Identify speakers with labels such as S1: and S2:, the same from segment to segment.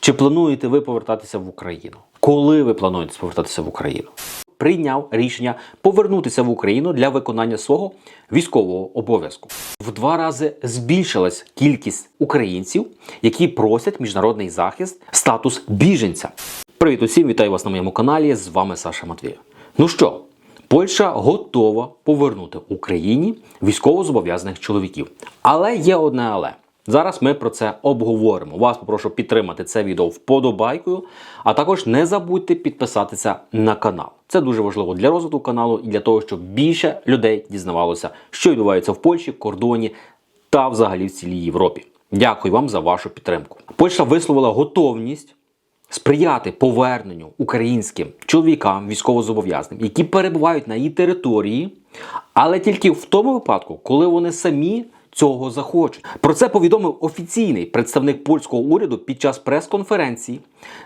S1: Чи плануєте ви повертатися в Україну? Коли ви плануєте повертатися в Україну? Прийняв рішення повернутися в Україну для виконання свого військового обов'язку. В два рази збільшилась кількість українців, які просять міжнародний захист, статус біженця. Привіт усім, вітаю вас на моєму каналі. З вами Саша Матвій. Ну що, Польща готова повернути Україні військовозобов'язаних чоловіків. Але є одне але. Зараз ми про це обговоримо. Вас попрошу підтримати це відео вподобайкою, а також не забудьте підписатися на канал. Це дуже важливо для розвитку каналу і для того, щоб більше людей дізнавалося, що відбувається в Польщі, кордоні та взагалі в цілій Європі. Дякую вам за вашу підтримку. Польща висловила готовність сприяти поверненню українським чоловікам військовозобов'язаним, які перебувають на її території, але тільки в тому випадку, коли вони самі цього захочуть. Про це повідомив офіційний представник польського уряду під час прес-конференції,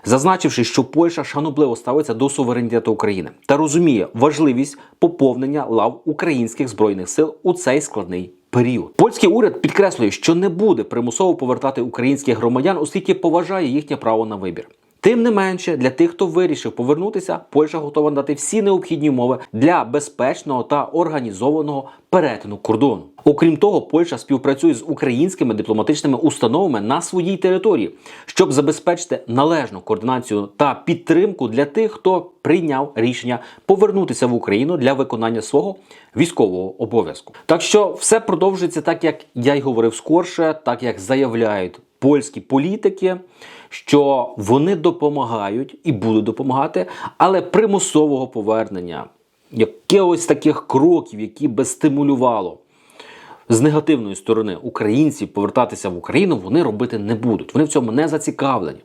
S1: зазначивши, що Польща шанобливо ставиться до суверенітету України та розуміє важливість поповнення лав українських збройних сил у цей складний період. Польський уряд підкреслює, що не буде примусово повертати українських громадян, оскільки поважає їхнє право на вибір. Тим не менше, для тих, хто вирішив повернутися, Польща готова дати всі необхідні умови для безпечного та організованого перетину кордону. Окрім того, Польща співпрацює з українськими дипломатичними установами на своїй території, щоб забезпечити належну координацію та підтримку для тих, хто прийняв рішення повернутися в Україну для виконання свого військового обов'язку. Так що все продовжується так, як я й говорив скорше, так як заявляють польські політики, що вони допомагають і будуть допомагати, але примусового повернення якихось таких кроків, які би стимулювало з негативної сторони українців повертатися в Україну, вони робити не будуть. Вони в цьому не зацікавлені.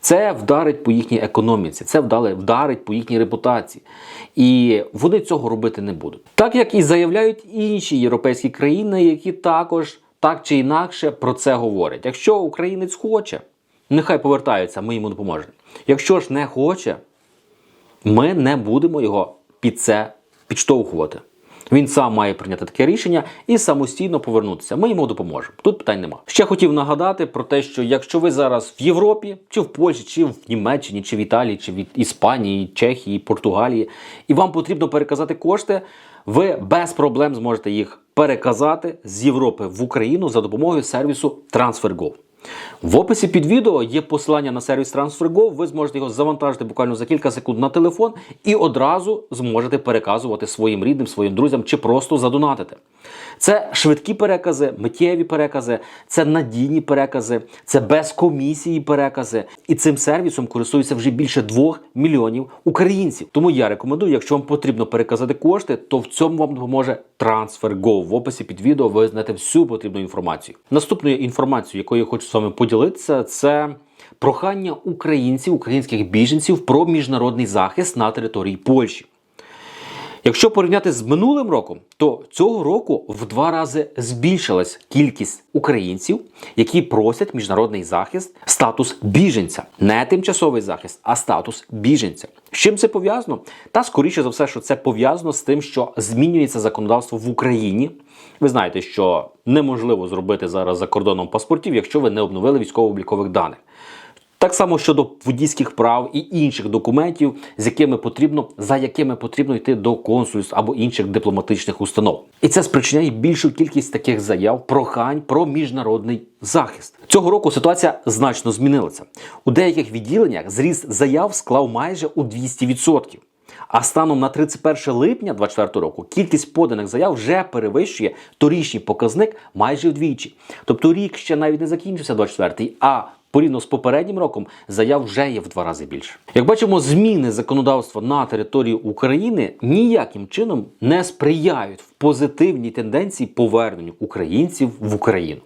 S1: Це вдарить по їхній економіці, це вдарить по їхній репутації. І вони цього робити не будуть. Так як і заявляють інші європейські країни, які також так чи інакше про це говорять. Якщо українець хоче, нехай повертається, ми йому допоможемо. Якщо ж не хоче, ми не будемо його під це підштовхувати. Він сам має прийняти таке рішення і самостійно повернутися. Ми йому допоможемо. Тут питань нема. Ще хотів нагадати про те, що якщо ви зараз в Європі, чи в Польщі, чи в Німеччині, чи в Італії, чи в Іспанії, Чехії, Португалії, і вам потрібно переказати кошти, ви без проблем зможете їх переказати з Європи в Україну за допомогою сервісу TransferGo. В описі під відео є посилання на сервіс TransferGo, ви зможете його завантажити буквально за кілька секунд на телефон і одразу зможете переказувати своїм рідним, своїм друзям чи просто задонатити. Це швидкі перекази, миттєві перекази, це надійні перекази, це без комісії перекази. І цим сервісом користуються вже більше 2 мільйонів українців. Тому я рекомендую, якщо вам потрібно переказати кошти, то в цьому вам допоможе TransferGo. В описі під відео ви знайдете всю потрібну інформацію. Наступною інформацією, якою я хочу з вами поділитися, це прохання українців, українських біженців про міжнародний захист на території Польщі. Якщо порівняти з минулим роком, то цього року в два рази збільшилась кількість українців, які просять міжнародний захист, статус біженця, не тимчасовий захист, а статус біженця. З чим це пов'язано? Та скоріше за все, що це пов'язано з тим, що змінюється законодавство в Україні. Ви знаєте, що неможливо зробити зараз за кордоном паспортів, якщо ви не обновили військово-облікових даних. Так само щодо водійських прав і інших документів, з якими потрібно, за якими потрібно йти до консульств або інших дипломатичних установ. І це спричиняє більшу кількість таких заяв, прохань про міжнародний захист. Цього року ситуація значно змінилася. У деяких відділеннях зріст заяв склав майже у 200%. А станом на 31 липня 2024 року кількість поданих заяв вже перевищує торічній показник майже вдвічі. Тобто рік ще навіть не закінчився 24-й, а порівняно з попереднім роком заяв вже є в два рази більше. Як бачимо, зміни законодавства на території України ніяким чином не сприяють в позитивній тенденції поверненню українців в Україну.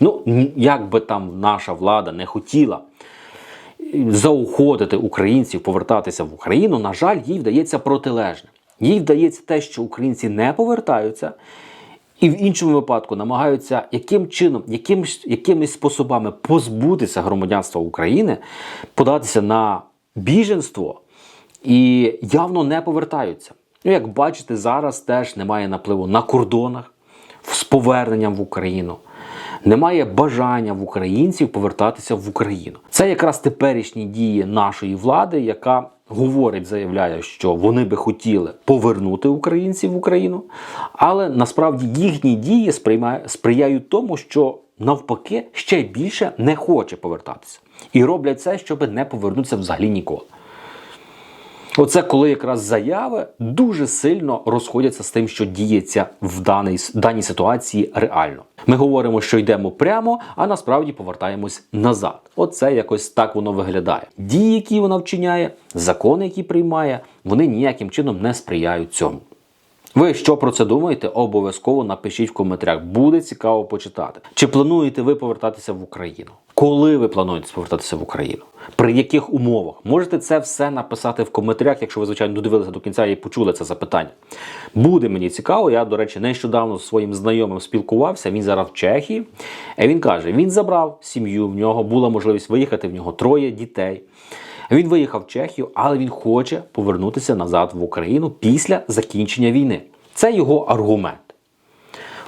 S1: Ну, як би там наша влада не хотіла заохотити українців повертатися в Україну, на жаль, їй вдається протилежне. Їй вдається те, що українці не повертаються, і в іншому випадку намагаються яким чином, якимось, якимись способами позбутися громадянства України, податися на біженство і явно не повертаються. Ну, як бачите, зараз теж немає напливу на кордонах з поверненням в Україну. немає бажання в українців повертатися в Україну. Це якраз теперішні дії нашої влади, яка говорить, заявляє, що вони би хотіли повернути українців в Україну, але насправді їхні дії сприяють тому, що навпаки ще більше не хоче повертатися. І роблять це, щоб не повернутися взагалі ніколи. Оце коли якраз заяви дуже сильно розходяться з тим, що діється в даній, даній ситуації реально. Ми говоримо, що йдемо прямо, а насправді повертаємось назад. Оце якось так воно виглядає. Дії, які вона вчиняє, закони, які приймає, вони ніяким чином не сприяють цьому. Ви що про це думаєте? Обов'язково напишіть в коментарях. Буде цікаво почитати. Чи плануєте ви повертатися в Україну? Коли ви плануєте повертатися в Україну? При яких умовах? Можете це все написати в коментарях, якщо ви, звичайно, додивилися до кінця і почули це запитання. Буде мені цікаво. Я, до речі, нещодавно з своїм знайомим спілкувався. Він зараз в Чехії. І він каже: він забрав сім'ю, в нього була можливість виїхати, в нього троє дітей. Він виїхав в Чехію, але він хоче повернутися назад в Україну після закінчення війни. Це його аргумент.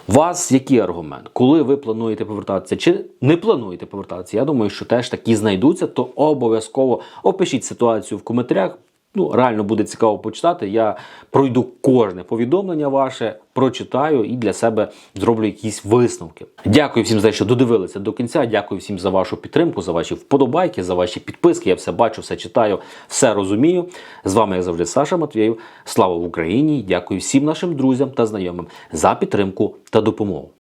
S1: У вас який аргумент? Коли ви плануєте повертатися чи не плануєте повертатися? Я думаю, що теж такі знайдуться, то обов'язково опишіть ситуацію в коментарях. Ну, реально буде цікаво почитати. Я пройду кожне повідомлення ваше, прочитаю і для себе зроблю якісь висновки. Дякую всім за те, що додивилися до кінця. Дякую всім за вашу підтримку, за ваші вподобайки, за ваші підписки. Я все бачу, все читаю, все розумію. З вами, як завжди, Саша Матвєєв. Слава Україні! Дякую всім нашим друзям та знайомим за підтримку та допомогу.